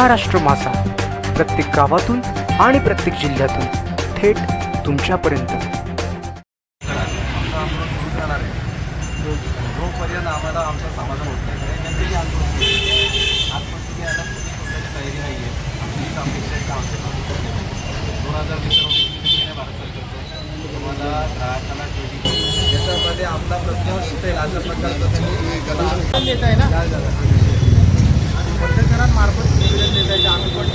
महाराष्ट्र मासा. प्रत्येक गावातून आणि प्रत्येक जिल्ह्यातून थेट तुमच्यापर्यंत. जोपर्यंत आम्हाला आमचं समाधान होत नाही म्हणजे तयारी नाही आहे आमची अपेक्षा आहे का आमच्या दोन हजार वीस भारत सरकारचं तुम्हाला ग्राहकाला याच्यामध्ये आपला प्रश्न सुटेल अशा प्रकारचं त्यांनी देत आहे ना आणि पत्रकारांमार्फत निवेदन देत आहे आम्ही पण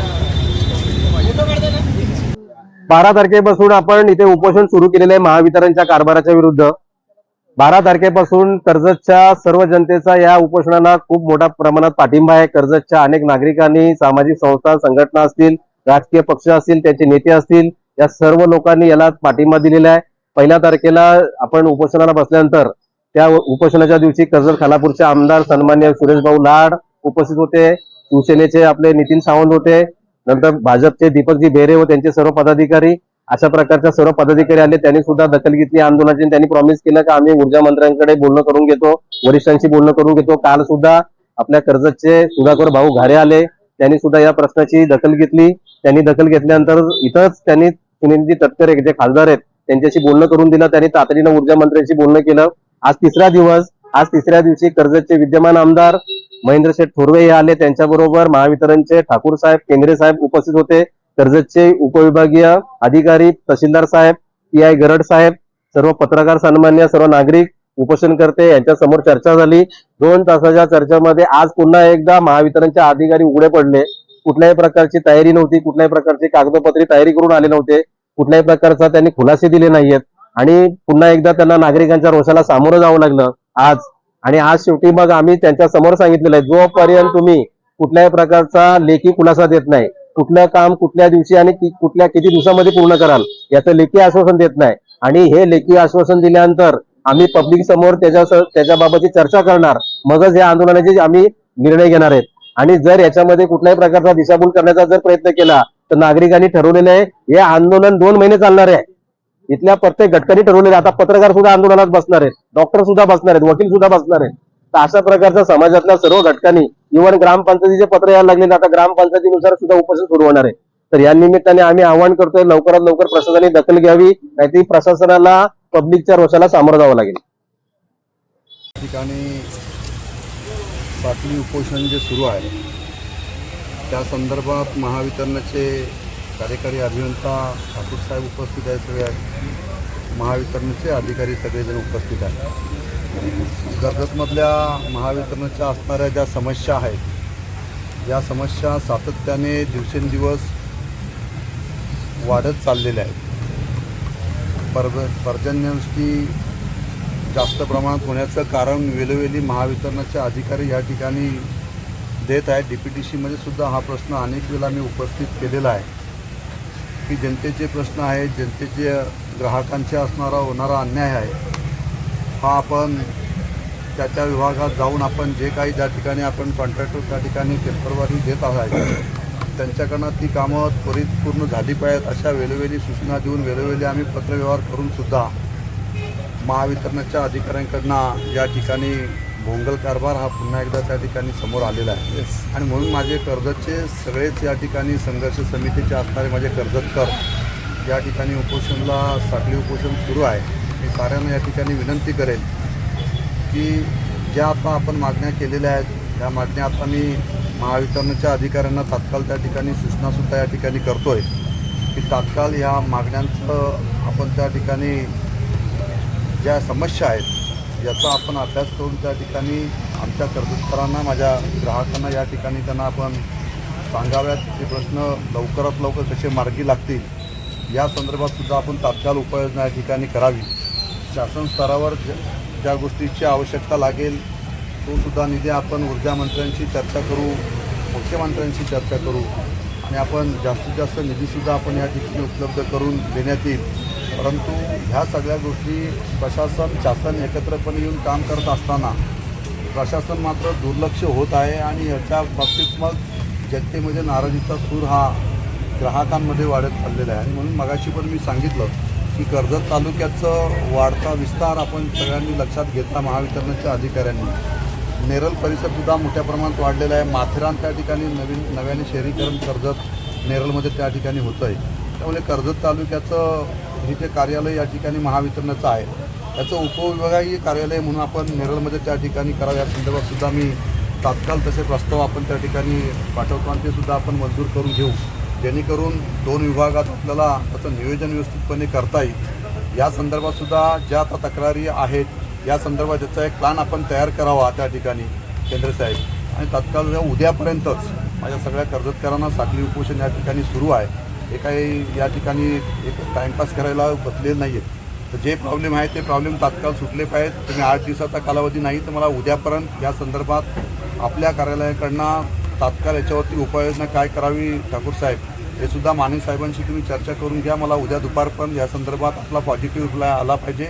बारा तारखेपासून आपण इथे उपोषण सुरू केलेलं आहे महावितरणच्या कारभाराच्या विरुद्ध. बारा तारखेपासून कर्जतच्या सर्व जनतेचा या उपोषणाला खूप मोठ्या प्रमाणात पाठिंबा आहे. कर्जतच्या अनेक नागरिकांनी सामाजिक संस्था संघटना असतील राजकीय पक्ष असतील त्यांचे नेते असतील या सर्व लोकांनी याला पाठिंबा दिलेला आहे. पहिल्या तारखेला आपण उपोषणाला बसल्यानंतर त्या उपोषणाच्या दिवशी कर्जत खालापूरचे आमदार सन्मान्य सुरेश भाऊ लाड उपस्थित होते. शिवसेनेचे आपले नितीन सावंत होते. नंतर भाजपचे दीपकजी बेरे व त्यांचे सर्व पदाधिकारी अशा प्रकारच्या सर्व पदाधिकारी आले. त्यांनी सुद्धा दखल घेतली. आंदोलनाची त्यांनी प्रॉमिस केलं की आम्ही ऊर्जा मंत्र्यांकडे बोलणं करून घेतो वरिष्ठांशी बोलणं करून घेतो. काल सुद्धा आपल्या कर्जतचे सुधाकर भाऊ घारे आले. त्यांनी सुद्धा या प्रश्नाची दखल घेतली. त्यांनी दखल घेतल्यानंतर इथंच त्यांनी सुनीलजी तटकरे जे खासदार आहेत त्यांच्याशी बोलणं करून दिलं. त्यांनी तातडीनं ऊर्जा मंत्र्यांशी बोलणं केलं. आज तिसरा दिवस. आज तिसऱ्या दिवशी कर्जतचे विद्यमान आमदार महेंद्र शेठ थोरवे हे आले. त्यांच्याबरोबर महावितरणचे ठाकूर साहेब केंद्रे साहेब उपस्थित होते. कर्जतचे उपविभागीय अधिकारी तहसीलदार साहेब पी आय गरड साहेब सर्व पत्रकार सन्मान्य सर्व नागरिक उपोषणकर्ते यांच्या समोर चर्चा झाली. दोन तासाच्या चर्चेमध्ये आज पुन्हा एकदा महावितरणचे अधिकारी उघडे पडले. कुठल्याही प्रकारची तयारी नव्हती. कुठल्याही प्रकारची कागदपत्री तयारी करून आले नव्हते. कुठल्याही प्रकारचा त्यांनी खुलासे दिले नाहीयेत. आणि पुन्हा एकदा त्यांना नागरिकांच्या रोषाला सामोरं जावं लागलं. आज आणि आज शेवटी मग आम्ही त्यांच्यासमोर सांगितलेलं आहे जोपर्यंत तुम्ही कुठल्याही प्रकारचा लेखी खुलासा देत नाही कुठलं काम कुठल्या दिवशी आणि कुठल्या किती दिवसामध्ये पूर्ण कराल याचं लेखी आश्वासन देत नाही. आणि हे लेखी आश्वासन दिल्यानंतर आम्ही पब्लिक समोर त्याच्या त्याच्याबाबतची चर्चा करणार. मगच या आंदोलनाचे आम्ही निर्णय घेणार आहेत. आणि जर याच्यामध्ये कुठल्याही प्रकारचा दिशाभूल करण्याचा जर प्रयत्न केला तर नागरिकांनी ठरवलेलं आहे हे आंदोलन दोन महिने चालणार आहे. इथल्या प्रत्येक घटकांनी ठरवलेलं आता पत्रकार सुद्धा आंदोलनात बसणार आहेत. डॉक्टर सुद्धा बसणार आहेत. वकील सुद्धा बसणार आहेत. तर अशा प्रकारच्या समाजातल्या सर्व घटकांनी इव्हन ग्रामपंचायतीचे पत्र यायला लागले आता ग्रामपंचायतीनुसार सुद्धा उपोषण सुरू होणार आहे तर या निमित्ताने आम्ही आवाहन करतोय लवकरात लवकर प्रशासनाने दखल घ्यावी नाहीतरी प्रशासनाला पब्लिकच्या रोषाला सामोरं जावं लागेल. ठिकाणी सातवी उपोषण जे सुरू आहे त्या संदर्भात महावितरणाचे कार्यकारी अभियंता ठाकूर साहेब उपस्थित आहेत सगळे. आहेत महावितरणाचे अधिकारी सगळेजण उपस्थित आहेत. कर्जतमधल्या महावितरणाच्या असणाऱ्या ज्या समस्या आहेत या समस्या सातत्याने दिवसेंदिवस वाढत चाललेल्या आहेत. पर पर्जन्यवृष्टी जास्त प्रमाणात होण्याचं कारण वेळोवेळी महावितरणाचे अधिकारी या ठिकाणी देत आहेत. डी पी टी सीमध्ये सुद्धा हा प्रश्न अनेक वेळा मी उपस्थित केलेला आहे. की जनतेचे प्रश्न आहेत जनतेचे ग्राहकांचे असणारा होणारा अन्याय आहे. हा आपण त्या त्या विभागात जाऊन आपण जे काही ज्या ठिकाणी आपण कॉन्ट्रॅक्टर त्या ठिकाणी पेपरवारी देत आहात त्यांच्याकडनं ती कामं त्वरित पूर्ण झाली पाहिजेत अशा वेळोवेळी सूचना देऊन वेळोवेळी आम्ही पत्रव्यवहार करूनसुद्धा महावितरणाच्या अधिकाऱ्यांकडनं या ठिकाणी भोंगल कारभार हा पुन्हा एकदा त्या ठिकाणी समोर आलेला आहे. आणि म्हणून माझे कर्जतचे सगळेच या ठिकाणी संघर्ष समितीचे असणारे माझे कर्जतकर या ठिकाणी उपोषणला साखळी उपोषण सुरू आहे. मी साऱ्यांना या ठिकाणी विनंती करेन की ज्या आता आपण मागण्या केलेल्या आहेत त्या मागण्या आता मी महावितरणाच्या अधिकाऱ्यांना तात्काळ त्या ठिकाणी सूचनासुद्धा या ठिकाणी करतो आहे की तात्काळ ह्या मागण्यांचं आपण त्या ठिकाणी ज्या समस्या आहेत याचा आपण अभ्यास करून त्या ठिकाणी आमच्या कर्जदारांना माझ्या ग्राहकांना या ठिकाणी त्यांना आपण सांगाव्यात. ते प्रश्न लवकरात लवकर कसे मार्गी लागतील या संदर्भात सुद्धा आपण तात्काळ उपाययोजना या ठिकाणी करावी. शासन स्तरावर ज्या ज्या गोष्टीची आवश्यकता लागेल तो सुद्धा निधी आपण ऊर्जा मंत्र्यांशी चर्चा करू मुख्यमंत्र्यांशी चर्चा करू आणि आपण जास्तीत जास्त निधीसुद्धा आपण या ठिकाणी उपलब्ध करून देण्यात येईल. परंतु ह्या सगळ्या गोष्टी प्रशासन शासन एकत्रपणे येऊन काम करत असताना प्रशासन मात्र दुर्लक्ष होत आहे आणि याच्या बाबतीत मग जनतेमध्ये नाराजीचा सूर हा ग्राहकांमध्ये वाढत चाललेला आहे. आणि म्हणून मगाशी पण मी सांगितलं की कर्जत तालुक्याचं वाढता विस्तार आपण सगळ्यांनी लक्षात घेतला महावितरणाच्या अधिकाऱ्यांनी. नेरल परिसरसुद्धा मोठ्या प्रमाणात वाढलेला आहे. माथेरान त्या ठिकाणी नवीन नव्याने शहरीकरण कर्जत नेरलमध्ये त्या ठिकाणी होतं आहे त्यामुळे कर्जत तालुक्याचं हे जे कार्यालय या ठिकाणी महावितरणाचं आहे. त्याचं उपविभागीय कार्यालय म्हणून आपण नेरळमध्ये त्या ठिकाणी करावं. या संदर्भात सुद्धा मी तात्काळ तसे प्रस्ताव आपण त्या ठिकाणी पाठवतो आणि ते सुद्धा आपण मंजूर करून घेऊ. जेणेकरून दोन विभागात आपल्याला त्याचं नियोजन व्यवस्थितपणे करता येईल. या संदर्भात सुद्धा ज्या आता तक्रारी आहेत या संदर्भात ज्याचा एक प्लॅन आपण तयार करावा त्या ठिकाणी केंद्र साहेब. आणि तात्काळ उद्यापर्यंतच माझ्या सगळ्या कर्जतकरांना साखळी उपोषण या ठिकाणी सुरू आहे. हे काही या ठिकाणी एक टाईमपास करायला बसले नाही आहेत तर जे प्रॉब्लेम आहे ते प्रॉब्लेम तात्काळ सुटले पाहिजेत. तुम्ही आठ दिवसाचा कालावधी नाही तर मला उद्यापर्यंत या संदर्भात आपल्या कार्यालयाकडनं तात्काळ याच्यावरती उपाययोजना काय करावी ठाकूर साहेब हे सुद्धा माने साहेबांशी तुम्ही चर्चा करून घ्या. मला उद्या दुपारपर्यंत या संदर्भात आपला पॉझिटिव्ह रिप्लाय आला पाहिजे.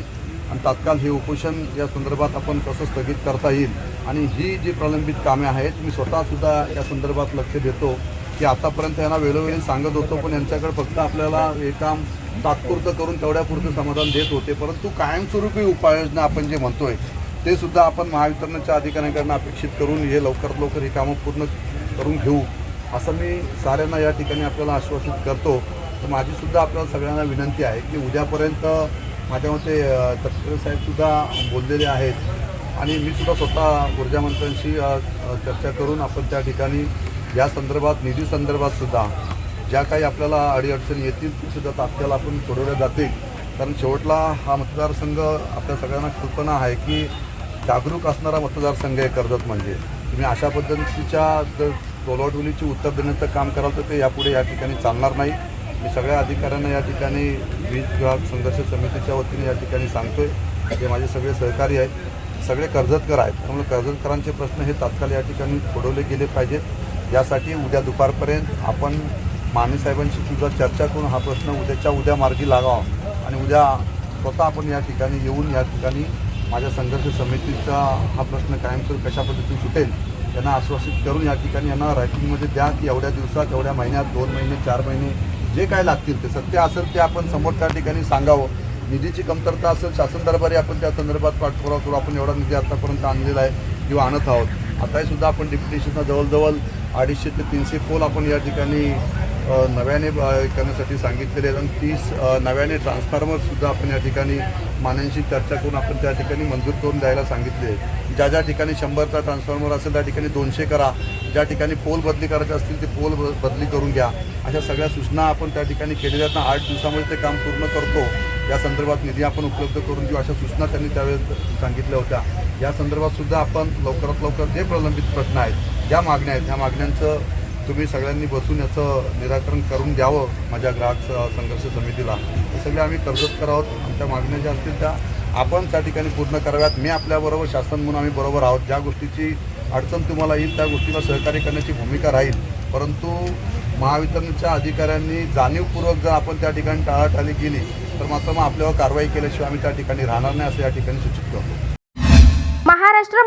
आणि तात्काळ हे उपोषण या संदर्भात आपण कसं स्थगित करता येईल? आणि ही जी प्रलंबित कामे आहेत मी स्वतःसुद्धा या संदर्भात लक्ष देतो. की आतापर्यंत यांना वेळोवेळी सांगत होतो पण यांच्याकडे फक्त आपल्याला हे काम तात्पुरतं करून तेवढ्यापुरतं समाधान देत होते. परंतु कायमस्वरूपी उपाययोजना आपण जे म्हणतोय ते सुद्धा आपण महावितरणाच्या अधिकाऱ्यांकडनं अपेक्षित करून हे लवकरात लवकर ही कामं पूर्ण करून घेऊ असं मी साऱ्यांना या ठिकाणी आपल्याला आश्वासित करतो. तर माझीसुद्धा आपल्याला सगळ्यांना विनंती आहे की उद्यापर्यंत माझ्या मते अ, तटकरे साहेबसुद्धा बोललेले आहेत. आणि मी सुद्धा स्वतः ऊर्जामंत्र्यांशी चर्चा करून आपण त्या ठिकाणी या संदर्भात निधी संदर्भात सुद्धा ज्या काही आपल्याला अडीअडचणी येतील ती सुद्धा तात्काळ आपण सोडवल्या जातील. कारण शेवटला हा मतदारसंघ आपल्या सगळ्यांना कल्पना आहे की जागरूक असणारा मतदारसंघ आहे कर्जत म्हणजे. तुम्ही अशा पद्धतीच्या जर टोलाटोलीची उत्तर देण्याचं काम कराल तर ते यापुढे या ठिकाणी चालणार नाही. मी सगळ्या अधिकाऱ्यांना या ठिकाणी वीज विभाग संघर्ष समितीच्या वतीने या ठिकाणी सांगतोय. जे माझे सगळे सहकारी आहेत. सगळे कर्जतकर आहेत. त्यामुळे कर्जतकरांचे प्रश्न हे तात्काळ या ठिकाणी सोडवले गेले पाहिजेत. यासाठी उद्या दुपारपर्यंत आपण माने साहेबांशी सुद्धा चर्चा करून हा प्रश्न उद्याच्या उद्या मार्गी लागावा. आणि उद्या स्वतः आपण या ठिकाणी येऊन या ठिकाणी माझ्या संघर्ष समितीचा हा प्रश्न कायमस्वरूप कशा पद्धतीने सुटेल त्यांना आश्वासित करून या ठिकाणी यांना रायटिंगमध्ये द्या की एवढ्या दिवसात एवढ्या महिन्यात दोन महिने चार महिने जे काय लागतील ते सत्य असेल ते आपण समोर त्या ठिकाणी सांगावं. निधीची कमतरता असेल शासन दरबारी आपण त्या संदर्भात पाठपुरावा करू आपण एवढा निधी आतापर्यंत आणलेला आहे किंवा आणत आहोत. आताही सुद्धा आपण डिप्युटेशनला जवळजवळ अडीचशे ते तीनशे पोल आपण या ठिकाणी नव्याने करण्यासाठी सांगितलेले आहेत. आणि तीस नव्याने ट्रान्सफॉर्मरसुद्धा आपण या ठिकाणी मान्यांशी चर्चा करून आपण त्या ठिकाणी मंजूर करून द्यायला सांगितले ज्या ज्या ठिकाणी शंभरचा ट्रान्सफॉर्मर असेल त्या ठिकाणी दोनशे करा. ज्या ठिकाणी पोल बदली करायचे असतील ते पोल ब- बदली करून घ्या. अशा सगळ्या सूचना आपण त्या ठिकाणी केलेल्या आहेत. ना आठ दिवसामध्ये ते काम पूर्ण करतो. या संदर्भात निधी आपण उपलब्ध करून देऊ अशा सूचना त्यांनी त्यावेळेस सांगितल्या होत्या. या संदर्भात सुद्धा आपण लवकरात लवकर जे प्रलंबित प्रश्न आहेत ज्या मागण्या आहेत ह्या मागण्यांचं तुम्ही सगळ्यांनी बसून याचं निराकरण करून द्यावं माझ्या ग्राहक संघर्ष समितीला. हे सगळे आम्ही कर्जत आहोत आमच्या मागण्या ज्या असतील त्या आपण त्या ठिकाणी पूर्ण कराव्यात. मी आपल्याबरोबर शासन म्हणून आम्ही बरोबर आहोत. ज्या गोष्टीची अडचण तुम्हाला येईल त्या गोष्टीला सहकार्य करण्याची भूमिका राहील. परंतु महावितरणच्या अधिकाऱ्यांनी जाणीवपूर्वक जर आपण त्या ठिकाणी टाळाटाळी केली तर मात्र मग आपल्यावर कारवाई केल्याशिवाय आम्ही त्या ठिकाणी राहणार नाही असं या ठिकाणी सूचित करतो.